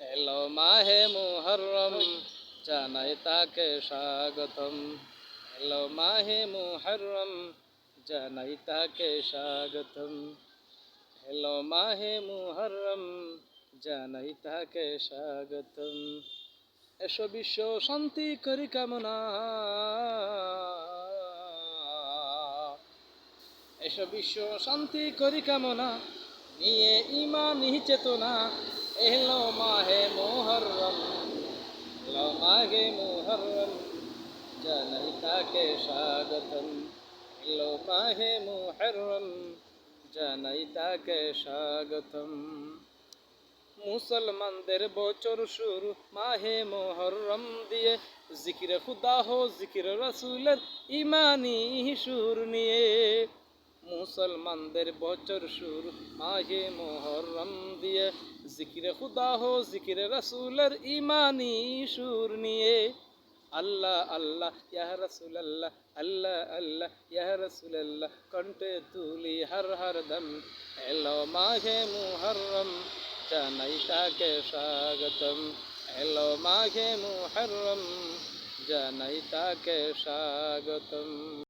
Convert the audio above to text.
এলো মাহে মুহররম, জানাই তাকে স্বাগতম। এলো মাহে মুহররম, জানাই তাকে স্বাগতম। এলো মাহে মুহররম, জানাই তাকে স্বাগতম। এসো বিশ্ব শান্তি করি কামনা। এসো বিশ্ব শান্তি করি কামনা, নিয়ে ইমানি চেতনা। এলো মাহে মোহরম এলো মাহে মোহরম জানাই তাকে স্বাগতম। এলো মাহে মোহরম জানাই তাকে স্বাগতম। মুসলমানদের বছর শুরু মাহে মোহরম দিয়ে, জিকির খুদা হো জিকির রসুলের ইমানি সুর নিয়ে। মুসলমানদের বছর শুরু মাহে মোহরম দিয়ে। জিকির খুদা হো জিকির রসুলের ইমানি সুর নিয়ে। আল্লাহ আল্লাহ, ইয়া রসুল আল্লাহ আল্লাহ আল্লাহ ইয়া রসুল আল্লাহ কণ্ঠে তুলি হর হর দম। এলো মাঘে মুহরম, জানাই তাকে স্বাগতম। এলো মাঘে মুহরম, জানাই তাকে স্বাগতম।